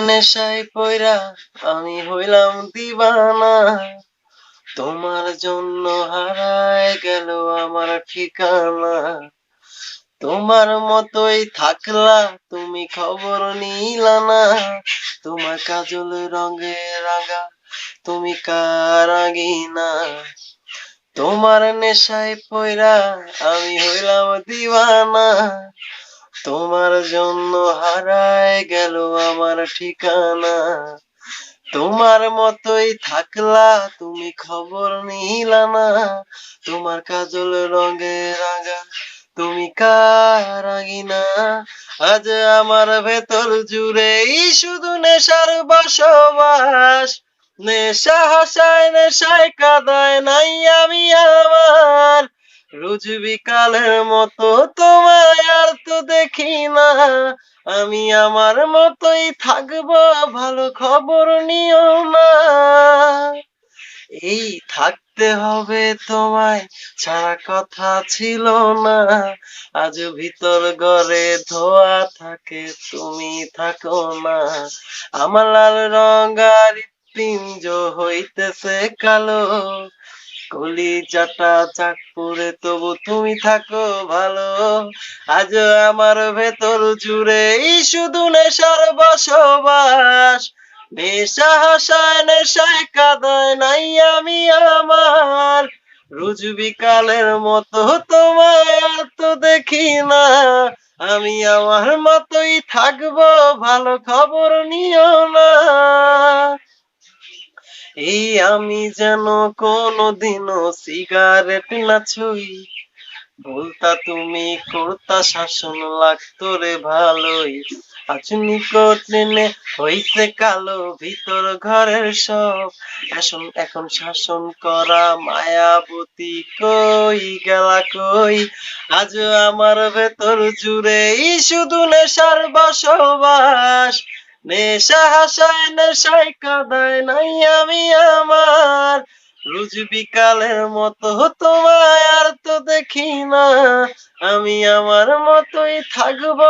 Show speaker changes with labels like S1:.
S1: নেশায় পয়রা আমি হইলাম দিবানা। তোমার জন্য হারায় গেল আমার ঠিকানা। তোমার মতোই থাকলা, তুমি খবর নিলা না তোমার কাজল রঙে রাঙা, তুমি কারাগিনা তোমার নেশায় পয়রা আমি হইলাম দিওয়ানা তোমার জন্য হারায় গেল আমার ঠিকানা। তোমার মতোই থাকলা, তুমি খবর নিলা না। তোমার কাজল রঙে রাঙা, তুমি কারাগিনা আজ আমার ভেতর জুড়েই শুধু নেশার বসবাস। নেশা হাসায়, নেশায় কাদায় নাই আমি আমার। রোজ বিকালের মতো তোমায় আর তো দেখি না আমি আমার মতোই থাকব, ভালো খবর নিও না এই থাকতে হবে তোমায় ছাড়া কথা ছিল না। আজ ভিতর ঘরে ধোয়া থাকে, তুমি থাকো না। আমার লাল রঙার পিঞ্জ হইতেছে কালো। কলিজাটা চাকপুরে তবু তুমি থাকো ভালো। আজ আমার ভেতর জুড়ে শুধু নেশার বসবাস। নেশা হাসায়, নেশায় কাদায় নাই আমি আমার। রোজ বিকালের মতো তোমায় আর তো দেখি না। আমি আমার মতোই থাকব, ভালো খবর নিও না। এই আমি যেন কোনোদিনও সিগারেট না ছুই। বলতা তুমি করতা শাসন লাগতো রে ভালোই। আজ নিকটনে হইছে কালো ভিতর ঘরের সব। এখন এখন শাসন করা মায়াবতী কই, গেলা কই? আজ আমার ভেতর জুড়ে শুধু নেশার বসবাস। নেশা হাসায় নেশায় কাদায় নাই আমি আমার। রোজ বিকালের মতো তোমায় আর তো দেখি না। আমি আমার মতোই থাকব।